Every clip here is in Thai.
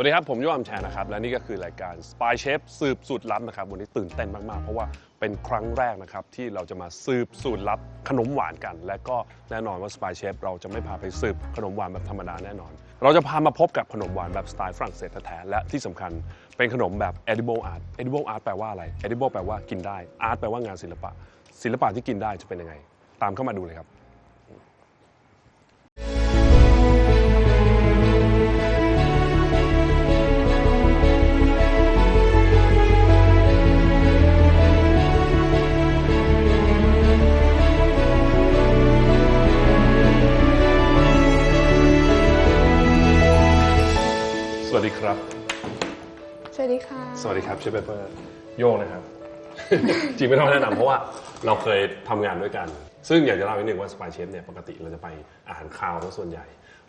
วัสดีครับ ผมยอมแชร์นะครับ และนี่ก็คือรายการ Spy Chef สืบสูตรลับนะครับ วันนี้ตื่นเต้นมากๆ เพราะว่าเป็นครั้งแรกนะครับ ที่เราจะมาสืบสูตรลับขนมหวานกัน และก็แน่นอนว่า Spy Chef เราจะไม่พาไปสืบขนมหวานแบบธรรมดาแน่นอน เราจะพามาพบกับขนมหวานแบบสไตล์ฝรั่งเศสแท้ๆและที่สำคัญเป็นขนมแบบ edible art edible art แปลว่าอะไร edible แปลว่ากินได้ art แปลว่างานศิลปะ ศิลปะที่กินได้จะเป็นยังไง ตามเข้ามาดูเลยครับ ชฟเปเปอร์โยงนะครับ จริงไม่ต้องแนะนำเพราะว่าเราเคยทำงานด้วยกัน ซึ่งอยากจะเล่านิดนึงว่าสปายเชฟเนี่ยปกติเราจะไปอาหารคาวซะส่วนใหญ่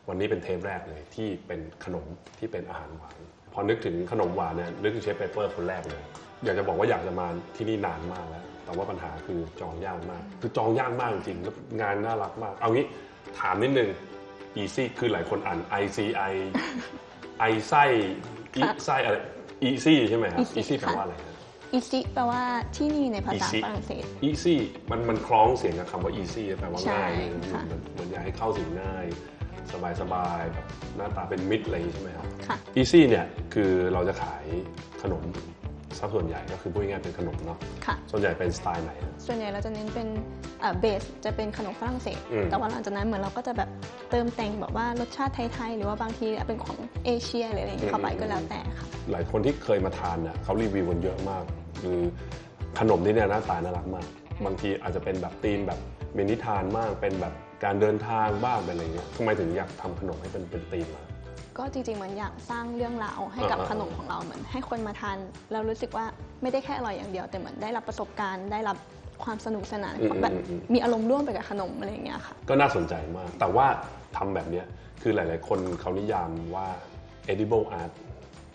วันนี้เป็นเทปแรกเลยที่เป็นขนมที่เป็นอาหารหวาน พอนึกถึงขนมหวานเนี่ยนึกถึงเชฟเปเปอร์คนแรกเลย อยากจะบอกว่าอยากจะมาที่นี่นานมากแล้ว แต่ว่าปัญหาคือจองยากมาก คือจองยากมากจริงๆแล้วงานน่ารักมาก เอางี้ถามนิดนึง easy คือหลายคนอ่าน ICI ไอไส้อีไส้อะไร easy ใช่ไหมครับ Easy easy แปลค่ะว่าอะไรครับอีซิแปลว่าที่นี่ในภาษา Easy ฝรั่งเศส easy มันมันคล้องเสียงกับคำว่า easy แปลว่าใช่ง่ายค่ะเหมือนเหมือนอยากให้เข้าถึงง่าย สบายสบายๆแบบหน้าตาเป็นมิตรอะไรอย่างงี้ใช่ไหมครับค่ะ easy เนี่ยคือเราจะขายขนม สักส่วนใหญ่ก็คือพูดง่ายๆเป็นขนมเนาะค่ะ ส่วนใหญ่เป็นสไตล์ไหนอะ ส่วนใหญ่เราจะเน้นเป็นเบสจะเป็นขนมฝรั่งเศส อืม แต่ว่าหลังจากนั้นเหมือนเราก็จะแบบเติมแต่งแบบว่ารสชาติไทยๆ หรือว่าบางทีเป็นของเอเชียหรืออะไรอย่างเงี้ยเข้าไปก็แล้วแต่ค่ะ หลายคนที่เคยมาทานเนี่ยเขารีวิวกันเยอะมาก คือขนมที่เนี่ยหน้าตาน่ารักมาก บางทีอาจจะเป็นแบบธีมแบบมินิทานมากเป็นแบบการเดินทางบ้างเป็นอะไรเงี้ยทำไมถึงอยากทำขนมให้เป็นเป็นธีมอะ ก็จริงๆเหมือนอยากสร้างเรื่องราวให้กับอ่าๆ ขนมของเราเหมือน ให้คนมาทานเรารู้สึกว่าไม่ได้แค่อร่อยอย่างเดียว แต่เหมือนได้รับประสบการณ์ได้รับความสนุกสนานอืมแบบอืมอืม มีอารมณ์ร่วมไปกับขนมอะไรอย่างเงี้ยค่ะ ก็น่าสนใจมาก แต่ว่าทำแบบเนี้ยคือหลาย ๆ คนเขานิยามว่า edible art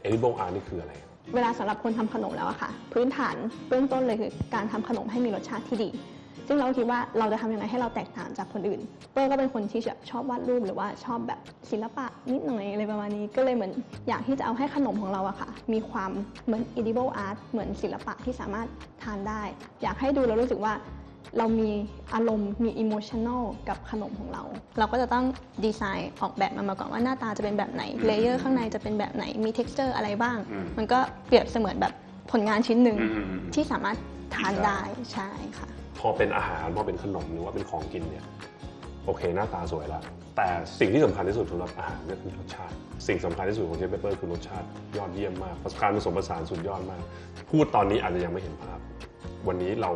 edible art นี่คืออะไร เวลาสำหรับคนทำขนมแล้วอะค่ะ พื้นฐานเบื้องต้นเลยคือการทำขนมให้มีรสชาติที่ดี ซึ่งเราคิดว่าเราจะทำยังไงให้เราแตกต่างจากคนอื่น เปิ้ลก็เป็นคนที่แบบชอบวาดรูปหรือว่าชอบแบบศิลปะนิดหน่อยอะไรประมาณนี้ก็เลยเหมือนอยากที่จะเอาให้ขนมของเราอะค่ะ มีความเหมือน edible art เหมือนศิลปะที่สามารถทานได้ อยากให้ดูแล้วรู้สึกว่าเรามีอารมณ์มี emotional กับขนมของเรา เราก็จะต้องดีไซน์ออกแบบมันมาก่อนว่าหน้าตาจะเป็นแบบไหนเลเยอร์ข้างในจะเป็นแบบไหนมี texture อะไรบ้างอืมมันก็เปรียบเสมือนแบบผลงานชิ้นหนึ่งอืมอืมอืมที่สามารถทานได้ใช่ค่ะ พอเป็นอาหารพอเป็นขนมหรือว่าเป็นของกินเนี่ยโอเคหน้าตาสวยละแต่สิ่งที่สำคัญที่สุดสำหรับอาหารก็คือรสชาติ สิ่งสำคัญที่สุดของเชฟเปเปอร์คือรสชาติยอดเยี่ยมมากการผสมผสานสุดยอดมาก พูดตอนนี้อาจจะยังไม่เห็นภาพ วันนี้เรา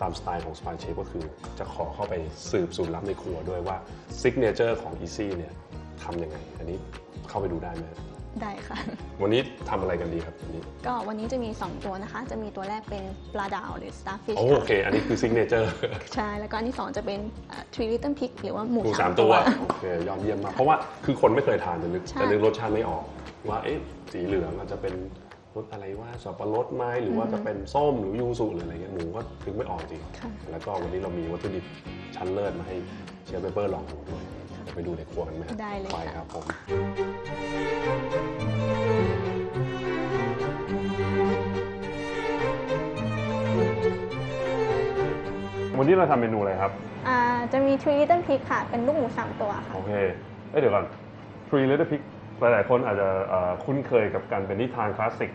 ตามสไตล์ของสปายเชฟก็คือ จะขอเข้าไปสืบสูตรลับในครัวด้วยว่าซิกเนเจอร์ของ Easy เนี่ยทำยังไง อันนี้เข้าไปดูได้ไหม ได้ค่ะ วันนี้ทำอะไรกันดีครับวันนี้ก็วันนี้จะมี 2 ตัวนะคะ จะมีตัวแรกเป็นปลาดาวหรือ starfish โอค่ะเค อันนี้คือซิกเนเจอร์ใช่ แล้วก็อันที่ 2 จะเป็นเอ่อ three little pig หรือว่าหมูหมูสาสามมตัตัว ว โอเคยอดเยี่ยมมาก เพราะว่าคือคนไม่เคยทานจะนึกใช่ จะนึกรสชาติไม่ออก ว่าเอ๊ะสีเหลืองอาจจะเป็นรสอะไรว่าสับปะรดไหมหรือว่าจะเป็นส้มหรือยูสุหรืออะไรเงี้ยหมูก็นึกไม่ออกจริง ค่ะ แล้วก็วันนี้เรามีวัตถุดิบชั้นเลิศมาให้เชฟเปเปอร์ลองดูด้วยเดี๋ยวไปดูในครัวกันไหมครับได้เลยไปค่ะ ครับผมวันนี้เราทำเมนูอะไรครับ อ่าจะมี three little pig ค่ะ เป็นลูกหมูสามตัวค่ะ โอเค เอ้ยเดี๋ยวก่อน Three Little Pig หลายๆคนอาจจะเอ่อคุ้นเคยกับการเป็นนิทานคลาสสิก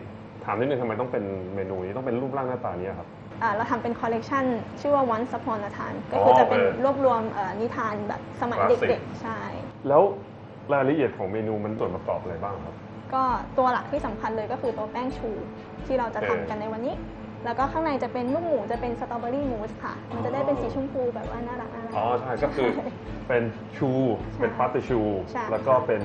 ถามนิดนึงทำไมต้องเป็นเมนูนี้ต้องเป็นรูปร่างหน้าตานี้ครับอ่า เราทำเป็นคอลเลกชันชื่อว่า Once Upon a Time ก็คือจะเป็นโอเครวบรวมเอ่อนิทานแบบสมัยคลาสสิก เด็กๆ ใช่ แล้วรายละเอียดของเมนูมันส่วนประกอบอะไรบ้างครับ ก็ตัวหลักที่สำคัญเลยก็คือตัวแป้งชู ที่เราจะโอเคทำกันในวันนี้ แล้วก็ข้างในจะเป็นลูกหมูจะเป็นสตรอเบอรี่มูสค่ะ มันจะได้เป็นสีชมพูแบบว่าน่ารักน่ารัก อ๋อใช่ก็คือเป็นชูเป็นพาสเตอร์ชู ใช่แล้วก็เป็น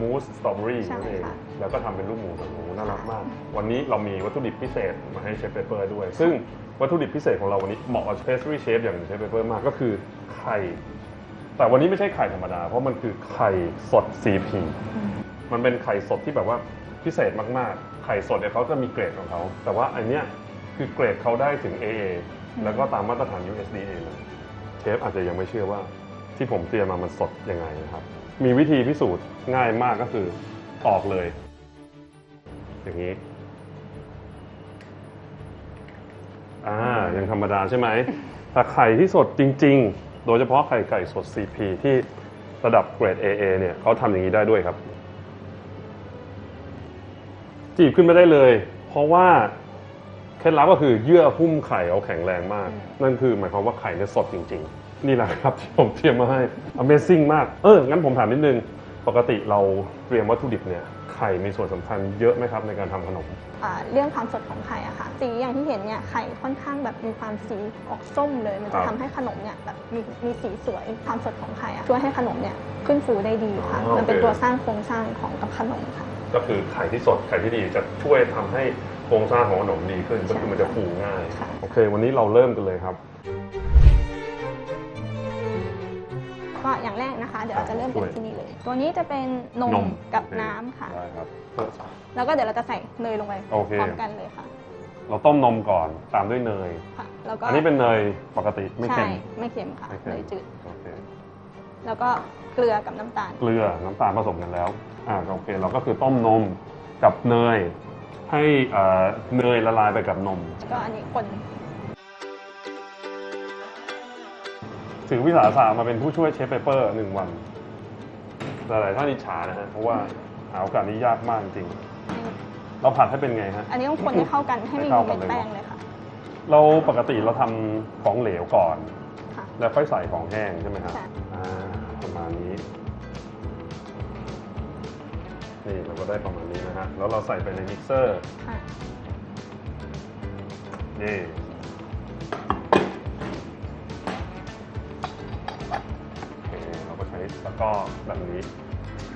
มูสสตรอเบอรี่ใช่นั่นเองค่ะแล้วก็ทำเป็นลูกหมูแบบโอ้โหน่ารักมาก วันนี้เรามีวัตถุดิบพิเศษมาให้เชฟเปเปอร์ด้วย ซึ่งวัตถุดิบพิเศษของเราวันนี้เหมาะกับเพสทรีเชฟอย่างเชฟเปเปอร์มากก็คือไข่ แต่วันนี้ไม่ใช่ไข่ธรรมดา เพราะมันคือไข่สด CP มันเป็นไข่สดที่แบบว่าพิเศษมากๆ ไข่สดเนี่ยเขาจะมีเกรดของเขา แต่ว่าอันเนี้ย คือเกรดเขาได้ถึง AA แล้วก็ตามมาตรฐาน USDA เลยเชฟอาจจะยังไม่เชื่อว่าที่ผมเตรียมมามันสดยังไงนะครับ มีวิธีพิสูจน์ง่ายมากก็คือออกเลย อย่างนี้ อ่า ยังธรรมดาใช่ไหมแต่ไข่ที่สดจริง ๆ โดยเฉพาะไข่ไก่สด CP ที่ระดับเกรด AA เนี่ยเขาทำอย่างนี้ได้ด้วยครับ จีบขึ้นไม่ได้เลย เพราะว่า เคล็ดลับก็คือเยื่อหุ้มไข่เขาแข็งแรงมาก นั่นคือหมายความว่าไข่เนี่ยสดจริง ๆ นี่แหละครับที่ผมเตรียมมาให้ Amazing มาก เออ งั้นผมถามนิดนึง ปกติเราเตรียมวัตถุดิบเนี่ย ไข่มีส่วนสำคัญเยอะไหมครับในการทำขนม อ่าเรื่องความสดของไข่อะค่ะ สีอย่างที่เห็นเนี่ยไข่ค่อนข้างแบบมีความสีออกส้มเลย มันครัจะบทำให้ขนมเนี่ยแบบมีมีสีสวยความสดของไข่อะช่วยให้ขนมเนี่ยขึ้นฟูได้ดีค่ะ อ๋อมันเป็นโอเค ตัวสร้างโครงสร้างของกับขนมค่ะ ก็คือไข่ที่สดไข่ที่ดีจะช่วยทำให้โครงสร้างของขนมดีขึ้นก็คือมันจะฟูง่ายค่ะโอเค วันนี้เราเริ่มกันเลยครับ ก็อย่างแรกนะคะ เดี๋ยวเราจะเริ่มช่กัวยนที่นี่เลย ตัวนี้จะเป็นนมนม กับโอเคน้ำค่ะ ได้ครับ แล้วก็เดี๋ยวเราจะใส่เนยลงไปโอเคพร้อมกันเลยค่ะเราต้มนมก่อนตามด้วยเนย ค่ะ แล้วก็อันนี้เป็นเนยปกติไม่ใช่เค็มไม่เค็มค่ะไม่เค็ม เนยจืด โอเคแล้วก็เกลือกับน้ำตาล เกลือน้ำตาลผสมกันแล้ว อ่าโอเค เราก็คือต้มนมกับเนย ให้เอ่อเนยละลายไปกับนม ก็อันนี้คนถือวิสาสะมาเป็นผู้ช่วยเชฟเปเปอร์หนึ่งวัน หลายๆท่านอิจฉานะฮะ เพราะว่าหาโอกาสนี้ยากมากจริงเราผัดให้เป็นไงฮะ อันนี้ต้องคนให้เข้ากันให้ไมให้มีเข้ากัเม็นดเลย แป้งเลยค่ะ เราปกติเราทำของเหลวก่อน ค่ะ แล้วค่อยใส่ของแห้งใช่ไหมครับใช่ อ่าประมาณนี้ นี่เราก็ได้ประมาณนี้นะฮะ แล้วเราใส่ไปในมิกเซอร์ ค่ะ นี่ โอเค เราก็ใช้ตะกร้อแบบนี้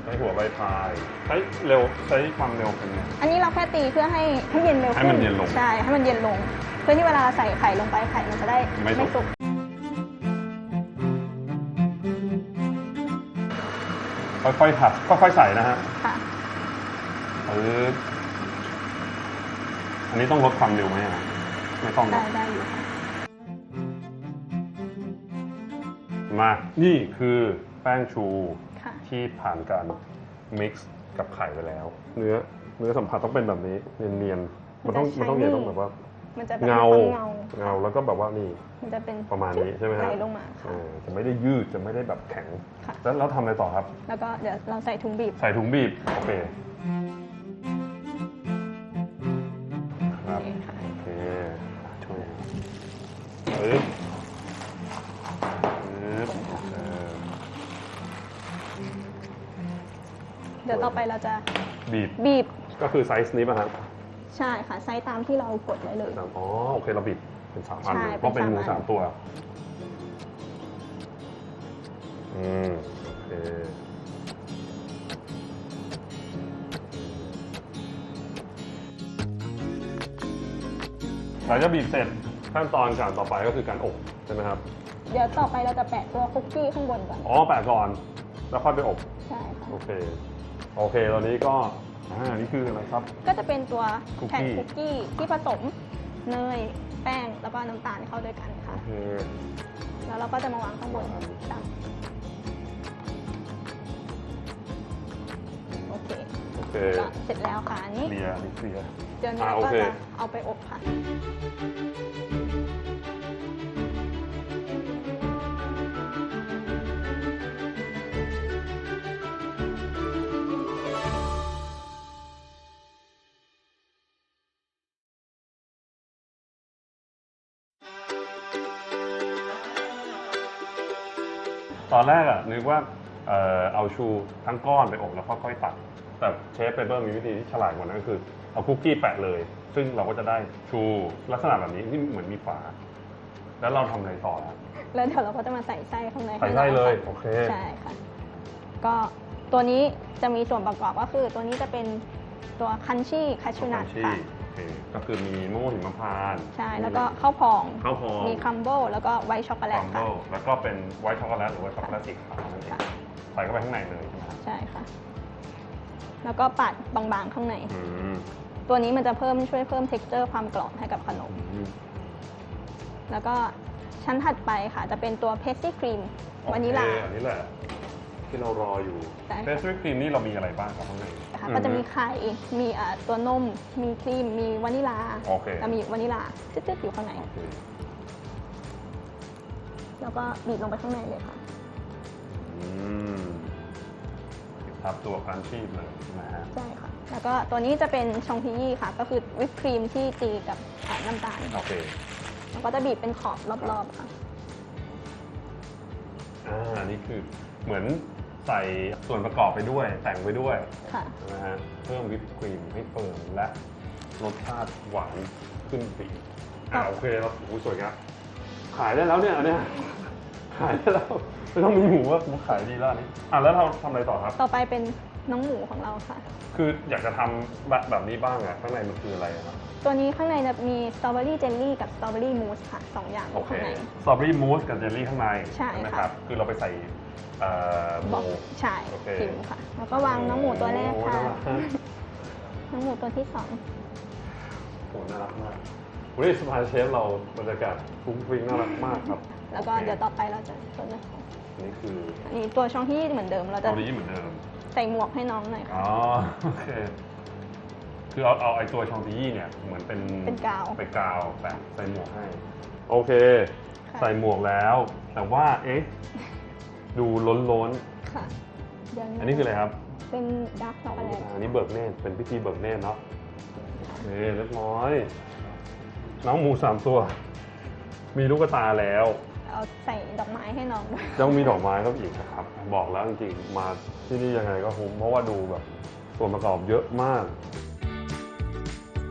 ใช้หัวใบพาย ใช้เร็ว ใช้ความเร็วเป็นไง อันนี้เราแค่ตีเพื่อให้ให้เย็นเร็วให้ขึ้มันเย็นลง ใช่ ให้มันเย็นลง เพื่อที่เวลาใส่ไข่ลงไปไข่มันจะได้ไม่สุก สุก ค่อยๆผัด ค่อยๆใส่นะฮะ ค่ะ ปึ๊บอันนี้ต้องลดความเร็วไหมอะไม่ต้องได้นะได้อยู่ค่ะมา นี่คือแป้งชูค่ะที่ผ่านการ mix กับไข่ไปแล้ว เนื้อเนื้อสัมผัสต้องเป็นแบบนี้เนียนๆมันต้องมันจะมันต้องเนียน shiny ต้องแบบว่ามันจะแบบเงามีความเงาเงาแล้วก็แบบว่านี่มันจะเป็นประมาณนี้ใช่ไหมฮะไหลลงมาเอค่ะอจะไม่ได้ยืดจะไม่ได้แบบแข็งค่ะแล้วเราทำอะไรต่อครับ แล้วก็เดี๋ยวเราใส่ถุงบีบ ใส่ถุงบีบ โอเค ปึ๊บปึ๊บเออเดี๋ยวต่อไปเราจะบีบ บีบ ก็คือไซส์นี้ป่ะครับใช่ค่ะ ไซส์ตามที่เรากดไว้เลย อ๋อ โอเคเราบิดเป็นสามอันใช่เลยเพราะเป็นหมูเป็นสามอันสามตัว อืม โอเค หลังจากบีบเสร็จ ขั้นตอนการต่อไปก็คือการอบใช่ไหมครับ เดี๋ยวต่อไปเราจะแปะตัวคุกกี้ข้างบนก่อน อ๋อแปะก่อน แล้วค่อยไปอบ ใช่ค่ะ โอเค โอเค ตอนนี้ก็ อ่า นี่คืออะไรครับ ก็จะเป็นตัวคุกกี้แผ่นคุกกี้ที่ผสมเนย แป้ง แล้วก็น้ำตาลเข้าด้วยกันค่ะ โอเค แล้วเราก็จะมาวางข้างบนตั้งโอเคโอเค ก็เสร็จแล้วค่ะอันนี้เคลียร์นี่เคลียร์ เดี๋ยวนี้อ่าเราโอก็เค จะเอาไปอบค่ะ อนแรกอะนึกว่าเอ่อเอาชูทั้งก้อนไปอบแล้วค่อยๆตัด แต่เชฟเปเปอร์มีวิธีที่ฉลาดกว่านั้นก็คือ เอาคุกกี้แปะเลย ซึ่งเราก็จะได้ชูลักษณะแบบนี้ที่เหมือนมีฝา แล้วเราทำอะไรต่อครับ แล้วเดี๋ยวเราก็จะมาใส่ไส้ข้างในใส่ไส้เลยข้างในโอเคค่ะใช่ค่ะ ก็ตัวนี้จะมีส่วนประกอบก็คือ ตัวนี้จะเป็นตัวคันชี่คัชชูนัทชีค่ะโอ เคก็คือมีมะม่วงหิมพานต์ใช่ แล้วก็ข้าวพอง ข้าวพองมีคัมโบแล้วก็ไวท์ช็อกโกแลคตรัมค่ะเบิลแล้วก็เป็นไวท์ช็อกโกแลตหรือว่าช็อกโกแลตสีขาวนั่นเองค่ะ ใส่เข้าไปข้างในเลยใช่ไหมครับใช่ค่ะ แล้วก็ปัดบางๆข้างใน อืมตัวนี้มันจะเพิ่มช่วยเพิ่ม t e x t อร์ความกรอบให้กับขนม อืม แล้วก็ชั้นถัดไปค่ะ จะเป็นตัวเพสซี่ครีมวานิลาโอเคอันนี้แหละ ที่เรารออยู่ได้ค่ะเพสทรีครีมนี่เรามีอะไรบ้างครับข้างใน นะคะอืก็จะมีไข่ มีอ่าตัวนม มีครีม มีวานิลาโอเคแล้วมีวานิลาจืดๆอยู่ข้างใน โอเคแล้วก็บีบลงไปข้างในเลยค่ะ อืมครับตัวครันชี่เลยนะฮะใช่ค่ะ แล้วก็ตัวนี้จะเป็นชองพียี่ค่ะ ก็คือวิปครีมที่ตีกับอ่าน้ำตาลโอเคแล้วก็จะบีบเป็นขอบรอบๆค่ะ อ่านี่คือเหมือน ใส่ส่วนประกอบไปด้วยแต่งไปด้วยค่ะ นะฮะเพิ่มวิปครีมให้เฟิร์มและรสชาติหวานขึ้นไปอีกอ่าโอเคเราโอ้โหสวยครับ ขายได้แล้วเนี่ยอันเนี้ยขายได้แล้วไม่ต้องมีหมูว่าหมูขายดีแล้วอันนี้อะแล้วเราทำอะไรต่อครับ ต่อไปเป็น น้องหมูของเราค่ะ คืออยากจะทำแบบแบบนี้บ้างอะข้างในมันคืออะไรอะครับตัวนี้ข้างในจะมีสตรอเบอรี่เจลลี่กับสตรอเบอรี่มูสค่ะสองอย่างอโอยู่เคข้างใน สตรอเบอรี่มูสกับเจลลี่ข้างในใช่ไหมค่ะครับ คือเราไปใส่เอ่อโมบอกใช่โอเค พิมพ์ค่ะ แล้วก็วางน้องหมูตัวแรกค่ะ โอ้น่ารักมากน้องหมูตัวที่สองโอ้น่ารักมากวันนี้สปายเชฟเราบรรยากาศฟุ้งฟิ้งน่ารักมากครับแล้วก็โอคเดี๋ยวต่อไปเราจะตัวนี้อันนี้คืออันนี้ตัวช่องที่เหมือนเดิมเราจะเกาหลีเหมือนเดิม ใส่หมวกให้น้องหน่อยค่ะ อ๋อโอเคคือเอาเอาไอตัวชองตียี่เนี่ยเหมือนเป็นเป็นกาวเป็นกาวแปะใส่หมวกให้ โอเค ค่ะ ใส่หมวกแล้ว แต่ว่าเอ๊ะดูล้นล้นค่ะเดี๋ยวๆอันนี้คืออะไรครับเป็นดาร์กช็อกโกแลตอันนี้เบิกเนตรเป็นพิธีเบิกเนตรเนาะนี่เรียบร้อย น้องหมูสามตัว มีลูกตาแล้ว เอาใส่ดอกไม้ให้น้องด้วยต้องมีดอกไม้เข้าไปอีกนะครับ บอกแล้วจริงๆมาที่นี่ยังไงก็คุ้มเพราะว่าดูแบบส่วนประกอบเยอะมาก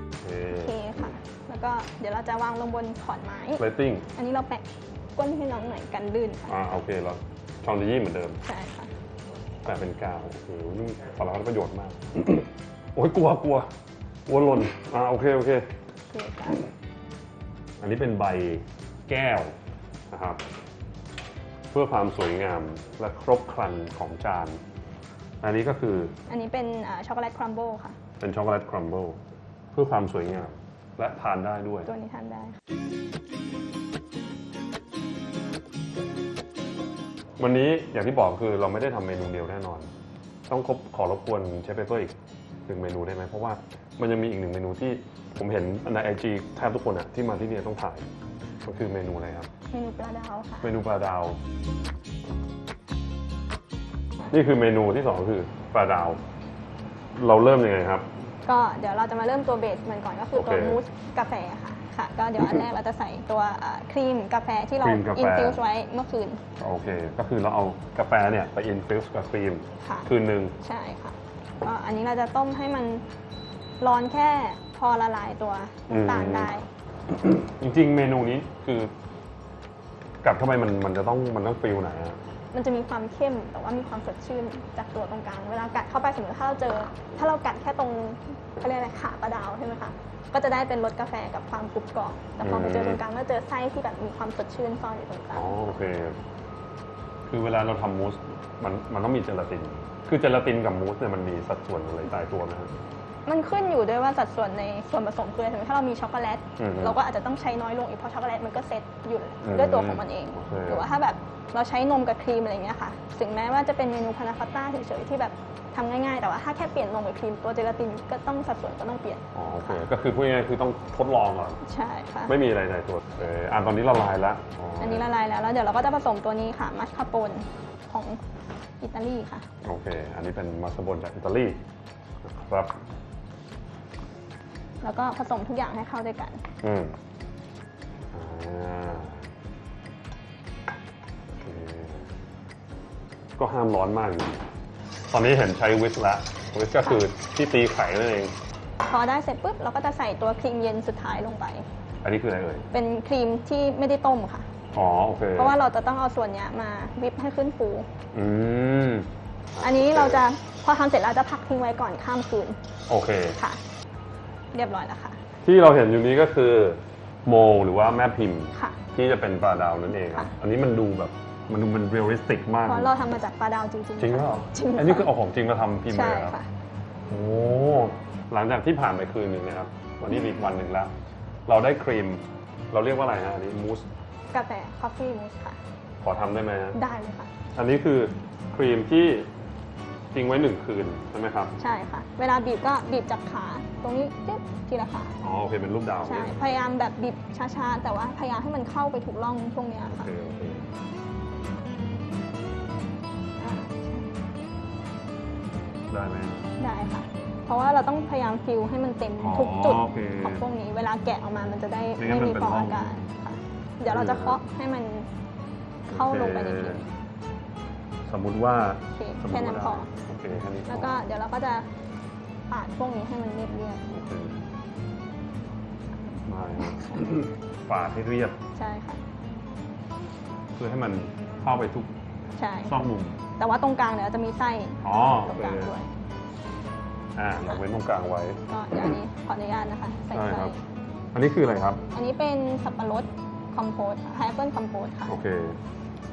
โอเคโอเคค่ะ แล้วก็เดี๋ยวเราจะวางลงบนขอนไม้เรตติ้งอันนี้เราแปะก้นให้น้องหน่อยกันลื่นค่ะอ่าโอเคแล้วชองดียี่เหมือนเดิม ใช่ค่ะ แต่เป็นกาวโอ้โหนี่สารพัดประโยชน์มาก โอ้ยกลัวกลัวกลัวหล่นอ่าโอเคโอเค โอเคค่ะ อันนี้เป็นใบแก้ว นะครับ เพื่อความสวยงามและครบครันของจาน อันนี้ก็คืออันนี้เป็นอ่าช็อกโกแลตครัมเบิลค่ะ เป็นช็อกโกแลตครัมเบิลเพื่อความสวยงามและทานได้ด้วย ตัวนี้ทานได้ค่ะวันนี้อย่างที่บอกคือเราไม่ได้ทำเมนูเดียวแน่นอน ต้องครบขอรบกวนเชฟเปเปอร์อีกหนึ่งเมนูได้ไหมเพราะว่ามันยังมีอีกหนึ่งเมนูที่ผมเห็นในไอจีแทบทุกคนอะที่มาที่นี่ต้องถ่ายมันคือเมนูอะไรครับเมนูปลาดาวค่ะ เมนูปลาดาว นี่คือเมนูที่สองคือปลาดาว เราเริ่มยังไงครับ ก็เดี๋ยวเราจะมาเริ่มตัวเบสมันก่อนก็คือตัวโอเคมูสกาแฟค่ะค่ะ ก็เดี๋ยวอันแรกเราจะใส่ตัวอ่าครีมกาแฟที่เราครีมกาแฟ อินฟิวส์ไว้เมื่อคืนโอเค ก็คือเราเอากาแฟเนี่ยไปอินฟิวส์กับครีมค่ะ คืนหนึ่งใช่ค่ะก็อันนี้เราจะต้มให้มันร้อนแค่พอละลายตัวน้ำตาลได้ จริงๆ เมนูนี้คือ กัดเข้าไปมันมันจะต้องมันต้องฟิลไหนอะ มันจะมีความเข้มแต่ว่ามีความสดชื่นจากตัวตรงกลาง เวลากัดเข้าไปสมมติถ้าเราเจอ ถ้าเรากัดแค่ตรงเขาเรียกอะไรขาปลาดาวใช่ไหมคะก็จะได้เป็นรสกาแฟกับความกรุบกรอบแต่พอไปเจอตรงกลางก็เจอไส้ที่แบบมีความสดชื่นซ่อนอยู่ตรงกลาง อ๋อโอเค คือเวลาเราทำมูสมันมันต้องมีเจลาติน คือเจลาตินกับมูสเนี่ยมันมีสัดส่วนอะไรตายตัวไหมครับ มันขึ้นอยู่ด้วยว่าสัดส่วนในส่วนผสมคืออะไรสมมติถ้าเรามีช็อกโกแลตอือฮึเราก็อาจจะต้องใช้น้อยลงอีกเพราะช็อกโกแลตมันก็เซ็ตอยู่อืมด้วยตัวของมันเอง โอเค หรือว่าถ้าแบบเราใช้นมกับครีมอะไรเงี้ยค่ะ ถึงแม้ว่าจะเป็นเมนูพานาคอตต้าเฉยๆที่แบบทำง่ายๆ แต่ว่าถ้าแค่เปลี่ยนนมกับครีมตัวเจลาตินก็ต้องสัดส่วนก็ต้องเปลี่ยนอ๋อโอเคก็คือพูดง่ายๆคือต้องทดลองก่อน ใช่ค่ะ ไม่มีอะไรตายตัวเอออ่าตอนนี้ละลายแล้วอันนี้ละลายแล้วแล้วเดี๋ยวเราก็จะผสมตัวนี้ค่ะมัสคาโปนของอิตาลีค่ะ โอเค อันนี้เป็นมัสโบนจากอิตาลีนะครับ แล้วก็ผสมทุกอย่างให้เข้าด้วยกัน อืมอ่าโอเคก็ห้ามร้อนมากอยู่ตอนนี้เห็นใช้วิสละวิสก็คือที่ตีไข่นั่นเอง พอได้เสร็จปุ๊บเราก็จะใส่ตัวครีมเย็นสุดท้ายลงไป อันนี้คืออะไรเอ่ย เป็นครีมที่ไม่ได้ต้มค่ะ อ๋อโอเคเพราะว่าเราจะต้องเอาส่วนเนี้ยมาวิปให้ขึ้นฟู อืมอันนี้เราจะพอทำเสร็จแล้วจะพักทิ้งไว้ก่อนข้ามคืนโอเค ค่ะ เรียบร้อยแล้วค่ะ ที่เราเห็นอยู่นี้ก็คือโมหรือว่าแม่พิมพ์ ค่ะ ที่จะเป็นปลาดาวนั่นเองครับ ค่ะ อันนี้มันดูแบบมันดูมันเรียลลิสติกมาก เพราะเราทำมาจากปลาดาวจริงๆจริงหรือเปค่ะล่าจริงอันนี้คือเอาของจริงมาทำพิมพ์เลใช่ยเหรอครับ ค่ะ โอ้หลังจากที่ผ่านไปคืนหนึ่งนะครับ วันนี้อีกวันหนึ่งแล้ว เราได้ครีม เราเรียกว่าอะไรฮะอันนี้มูส กาแฟ คอฟฟี่มูสค่ะ ขอทำได้ไหมฮะ ได้เลยค่ะ อันนี้คือครีมที่ ทิ้งไว้หนึ่งคืนใช่ไหมครับใช่ค่ะ เวลาบีบก็บีบจากขาตรงนี้จิ๊บทีละขาอ๋อโอเคเป็นรูปดาวใช่เนี่ยพยายามแบบบีบช้าๆแต่ว่าพยายามให้มันเข้าไปถูกร่องช่วงเนี้ยโอค่ะ เคโอเคอ่าได้ไหม ได้ค่ะ เพราะว่าเราต้องพยายามฟิลให้มันเต็มอ๋อทุกจุดโอเคของพวกนี้ เวลาแกะออกมา มันจะได้ไม่งั้นไม่มีมันเป็นฟองร่องอากาศค่ะ เดี๋ยวเราจะเคาะให้มันเข้าลงไปในพิมพ์สมมุติว่า โอเคสมมุแค่ตินั้นว่าพอโอ เคแค่นี้พอแล้วก็เดี๋ยวเราก็จะปาดพวกนี้ให้มันเรียบโอเคได้ครับปาดให้เรียบๆใช่ค่ะ เพื่อให้มันเข้าไปทุกใช่ ซอกมุม แต่ว่าตรงกลางเดี๋ยวจะมีไส้อ๋อตโอรงเคกลางด้วย อ่าเราเว้นตรงกลางไว้ ก็เดี๋ยวอันนี้ขออนุญาตนะคะใส่ได้ไส้ครับ อันนี้คืออะไรครับ อันนี้เป็นสับปะรดคอมโพสไฮเปิลคอมโพสค่ะ โอเค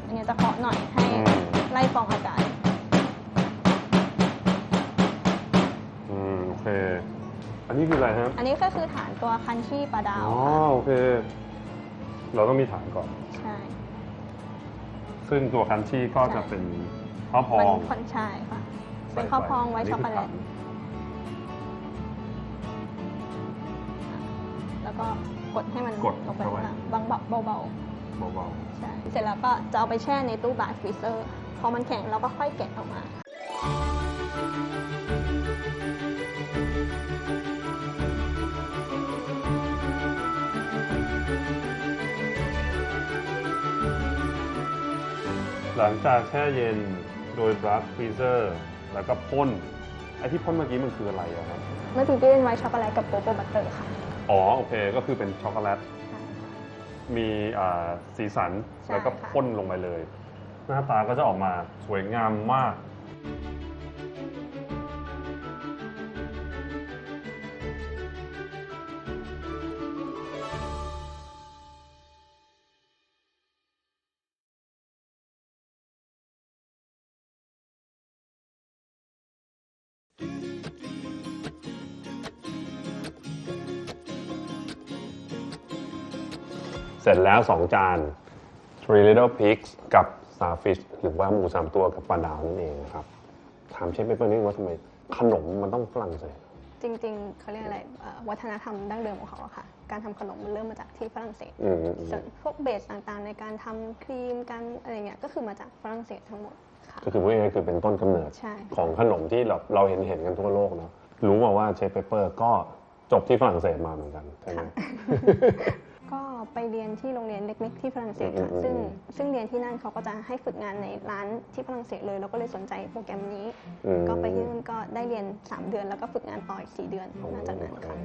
อันนี้จะเคาะหน่อยให้อืม ไล่ฟองอากาศ อันนี้คืออะไรครับอันนี้ก็คือฐานตัวคันชี่ปลาดาวอ๋อค่ะโอเค เราต้องมีฐานก่อน ใช่ ซึ่งตัวคันชี่ก็จะเป็นข้าวพอมันงค่อนใช่ค่ะ เป็นข้าวพองไว้นนี้ช็อกโกแลตคืฐานแล้วก็กดให้มันกดลงไปเข้าไปข้างล่างบางเบาเบาเบาๆใช่เสร็จแล้วก็จะเอาไปแช่ในตู้บาร์ฟรีเซอร์ พอมันแข็งเราก็ค่อยแกะออกมา ๆ หลังจากแช่เย็นโดยบลัสฟรีเซอร์แล้วก็พ่นไอที่พ่นเมื่อกี้มันคืออะไรอะครับ เมื่อกี้ที่เป็นไวท์ช็อกโกแลตกับโปโปบัตเตอร์ค่ะ อ๋อโอเคก็คือเป็นช็อกโกแลตใช่มีอ่าสีสันใช่แล้วก็ค่ะ พ่นลงไปเลย หน้าตาก็จะออกมาสวยงามมาก เสร็จแล้ว 2 จาน Three Little Pigs กับ Starfish หรือว่าหมูสามตัวกับปลาดาวนั่นเองนะครับ ถามเชฟเปเปอร์นี่ว่าทำไมขนมมันต้องฝรั่งเศสจริงๆเขาเรียกอะไรเอ่อวัฒนธรรมดั้งเดิมของเขาอะค่ะ การทำขนมมันเริ่มมาจากที่ฝรั่งเศส อืมอืมส่วนพวกเบสต่างๆ ในการทำครีมการอะไรเงี้ยก็คือมาจากฝรั่งเศสทั้งหมดค่ะก็คือพูดง่ายๆคือเป็นต้นกำเนิด ใช่ ของขนมที่เราเราเห็นเห็นกันทั่วโลกเนาะรู้มาว่าเชฟเปเปอร์ก็จบที่ฝรั่งเศสมาเหมือนกันใช่ไหมค่ะก็ ไปเรียนที่โรงเรียนเล็ก ๆ ที่ฝรั่งเศสค่ะอืมอืมซึ่งซึ่งเรียนที่นั่นเขาก็จะให้ฝึกงานในร้านที่ฝรั่งเศสเลย แล้วก็เลยสนใจโปรแกรมนี้ อืม ก็ไปที่นู่นก็ได้เรียน 3 เดือน แล้วก็ฝึกงานต่ออีก 4 เดือนหลังจากนั้นค่ะ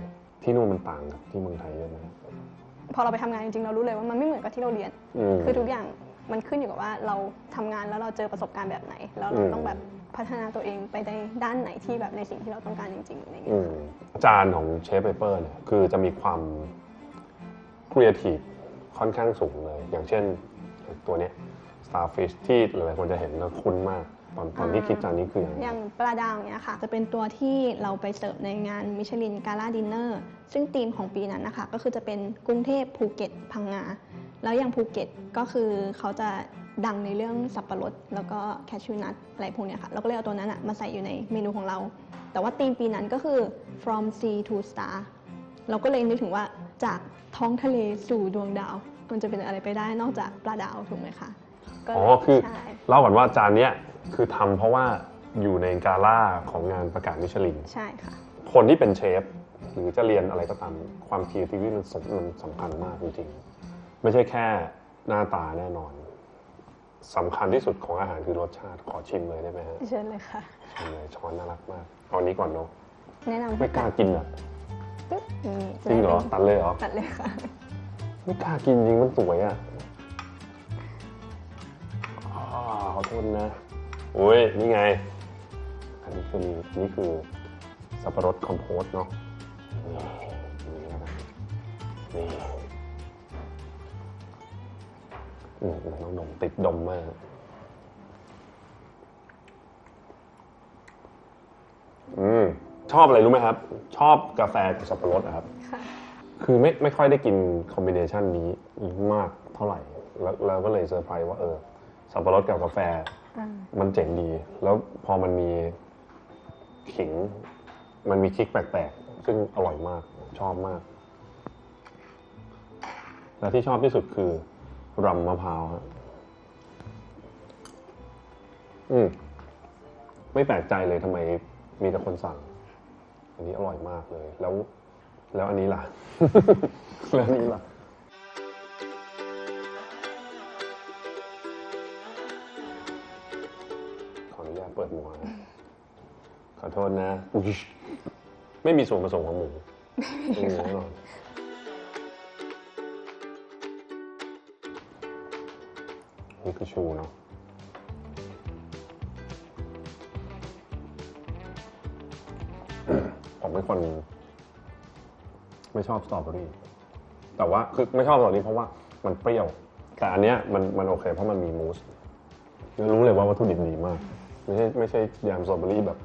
ที่นู่นมันต่างกับที่เมืองไทยเยอะไหมพอเราไปทำงานจริงๆเรารู้เลยว่ามันไม่เหมือนกับที่เราเรียน ม คือทุกอย่างมันขึ้นอยู่กับว่าเราทำงานแล้วเราเจอประสบการณ์แบบไหน แล้วเราอืม ต้องแบบพัฒนาตัวเองไปในด้านไหนที่แบบในสิ่งที่เราต้องการจริงๆอะไรอย่างเงี้อืยมจานของเชฟเปเปอร์เนี่ยคือจะมีความ ครีเอทีฟค่อนข้างสูงเลย อย่างเช่นตัวเนี้ย Starfish ที่หลายๆคนจะเห็นแล้วคุ้นมาก ตอนตอนที่คิดจานนี้คืออย่างไรอย่างปลาดาวอย่างเงี้ยค่ะ จะเป็นตัวที่เราไปเสิร์ฟในงานมิชลินกาลาดินเนอร์ซึ่งธีมของปีนั้นนะคะ ก็คือจะเป็นกรุงเทพภูเก็ตพังงา แล้วอย่างภูเก็ตก็คือเขาจะดังในเรื่องสับปะรด แล้วก็แคชชูนัทอะไรพวกเนี้ยค่ะเราก็เลยเอาตัวนั้นอะมาใส่อยู่ในเมนูของเรา แต่ว่าธีมปีนั้นก็คือ from sea to star เราก็เลยนึกถึงว่าจากท้องทะเลสู่ดวงดาว มันจะเป็นอะไรไปได้นอกจากปลาดาวถูกไหมคะก็เลยอ๋อคือใช่เล่าก่อนว่าจานเนี้ยคือทำเพราะว่าอยู่ในกาล่าของงานประกาศมิชลิน ใช่ค่ะ คนที่เป็นเชฟ หรือจะเรียนอะไรก็ตามความครีเอทีวิมันสำมันสำคัญมากจริงๆ ไม่ใช่แค่หน้าตาแน่นอนสำคัญที่สุดของอาหารคือรสชาติขอชิมเลยได้ไหมฮะเชิญเลยค่ะ ชิมเลยช้อนน่ารักมากเอาอันนี้ก่อนเนาะแนะนำไม่กล้ากินอะ ปึ๊บนี่จริงเหรอตัดเลยเหรอ ตัดเลยค่ะ ไม่กล้ากินจริงมันสวยอะอ่าขอโทษนะโอ้ยนี่ไง อันนี้คือนี่คือสับปะรดคอมโพสเนาะนี่นี่แล้วกันนี่อืมน้องดมติดดมมาก อืม ช อบอะไรรู้ไหมครับ ชอบกาแฟกับสับปะรดอะครับ ค่ะ คือไม่ไม่ค่อยได้กินคอมบิเนชันนี้มากเท่าไหร่ แล้วเราก็เลยเซอร์ไพรส์ว่าเออ สับปะรดกับกาแฟอืมมันเจ๋งดี แล้วพอมันมีขิง มันมีคลิกแปลกๆ ซึ่งอร่อยมาก ชอบมาก และที่ชอบที่สุดคือรำมะพร้าวฮะอืม ไม่แปลกใจเลยทำไมมีแต่คนสั่ง อันนี้อร่อยมากเลย แล้ว แล้วอันนี้ล่ะ แล้วอันนี้ล่ะขออนุญาตเปิดหมูนะขอโทษนะอุ๊ยไม่มีส่วนผสมของหมูไม่มีแน่นอนนี่คือชูเนาะ เป็นคน ไม่ชอบสตรอเบอรี่แต่ว่าคือไม่ชอบสตรอเบอรี่เพราะว่ามันเปรี้ยว แต่อันเนี้ยมันมันโอเค เพราะมันมีมูสรู้เลยว่าวัตถุดิบดีมาก ไม่ใช่ไม่ใช่ยำสตรอเบอรี่แบบ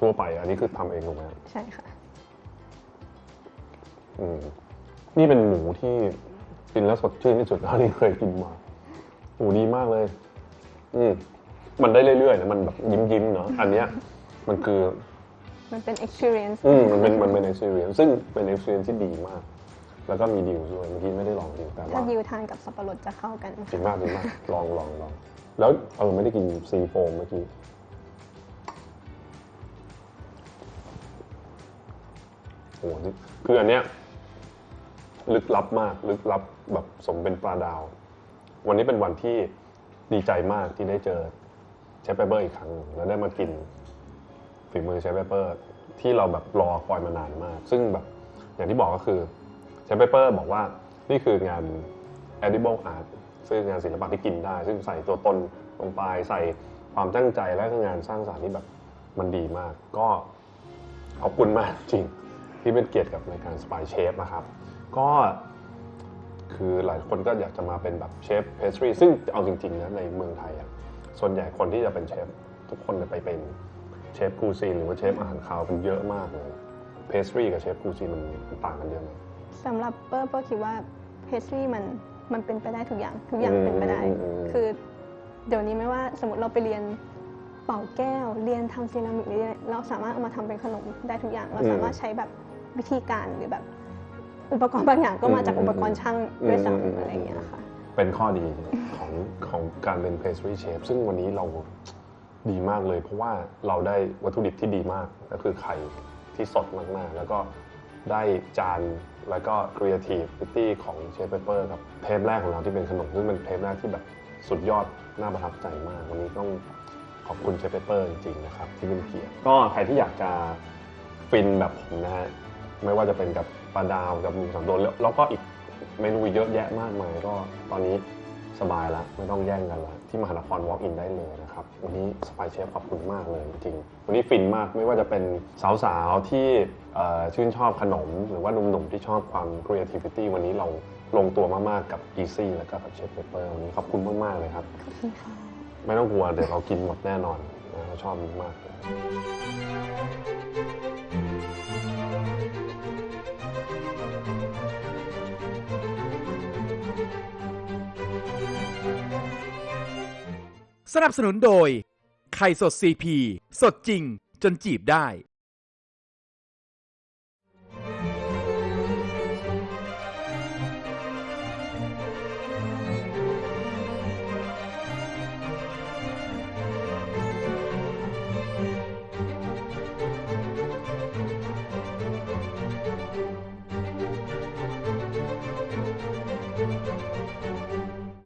ทั่วไป อันนี้คือทำเองถูกไหมครับใช่ค่ะ อืมนี่เป็นหมูที่กินแล้วสดชื่นที่สุดเท่าที่เคยกินมาหมูดีมากเลย อืมมันได้เรื่อยๆนะมันแบบยิ้มยิ้มๆเนาะอันเนี้ย มันคือ มันเป็น experience อืมมันเป็นมันเป็น experience ซึ่งเป็น experience ที่ดีมาก แล้วก็มีดิวด้วยเมื่อกี้ไม่ได้ลองดิวแต่ถ้าว่าดิวทานกับสับปะรดจะเข้ากันดีมากดีมากลองลองลองแล้วเออไม่ได้กินซีโฟมเมื่อกี้โอ้โหนี่คืออันเนี้ยลึกลับมากลึกลับแบบสมเป็นปลาดาว วันนี้เป็นวันที่ดีใจมากที่ได้เจอเชฟเปเปอร์อีกครั้งหนึ่งแล้วได้มากิน ฝีมือเชฟเปเปอร์ที่เราแบบรอคอยมานานมาก ซึ่งแบบอย่างที่บอกก็คือเชฟเปเปอร์บอกว่านี่คืองาน edible art ซึ่งงานศิลปะที่กินได้ ซึ่งใส่ตัวตนลงไปใส่ความตั้งใจและก็งานสร้างสรรค์ที่แบบมันดีมาก ก็ขอบคุณมากจริงที่เป็นเกียรติกับรายการ Spy Chef นะครับ ก็คือหลายคนก็อยากจะมาเป็นแบบเชฟเพสทรีซึ่งเอาจริงๆนะในเมืองไทยอะส่วนใหญ่คนที่จะเป็นเชฟทุกคนจะไปเป็น เชฟคูซีนหรือว่าเชฟอาหารคาวกันเยอะมากเลยเพสทรีกับเชฟคูซีนมันมันต่างกันเยอะไหมสำหรับเปอร์เปอร์คิดว่าเพสทรีมันมันเป็นไปได้ทุกอย่างทุกอย่างเป็นไปได้อืมอืมอืมคือเดี๋ยวนี้ไม่ว่าสมมติเราไปเรียนเป่าแก้ว เรียนทำเซรามิกหรืออะไรเราสามารถเอามาทำเป็นขนมได้ทุกอย่าง เราสามารถใช้แบบวิธีการหรือแบบ อุปกรณ์บางอย่างก็มาจากอุปกรณ์ช่างด้วยซ้ำอะไรอย่างเงี้ยค่ะ เป็นข้อดีของของการเป็น pastry chef ซึ่งวันนี้เรา ดีมากเลย เพราะว่าเราได้วัตถุดิบที่ดีมากก็คือไข่ที่สดมากๆ แล้วก็ได้จานแล้วก็ creativity ของเชฟเปเปอร์กับเทปแรกของเราที่เป็นขนมซึ่งเป็นเทปแรกที่แบบสุดยอดน่าประทับใจมาก วันนี้ต้องขอบคุณเชฟเปเปอร์จริงๆนะครับที่เป็นเกียรติก็ใครที่อยากจะฟินแบบผมนะฮะไม่ว่าจะเป็นกับปลาดาวกับหมูสามโดนแล้วแล้วก็อีกเมนูเยอะแยะมากมายก็ตอนนี้สบายแล้วไม่ต้องแย่งกันแล้วที่มหานคร walk in ได้เลย ครับ วันนี้สไปเชฟขอบคุณมากเลยจริงๆวันนี้ฟินมากไม่ว่าจะเป็นสาวๆที่เอ่อชื่นชอบขนม หรือว่าหนุ่มๆที่ชอบความ creativity วันนี้เราลงตัวมากๆกับ Easy แล้วก็กับเชฟเปเปอร์วันนี้ขอบคุณมากๆเลยครับขอบคุณค่ะไม่ต้องกลัวเดี๋ยวเรากินหมดแน่นอนนะเราชอบมากเลย สนับสนุนโดย ไข่สดซีพี สดจริงจนจีบได้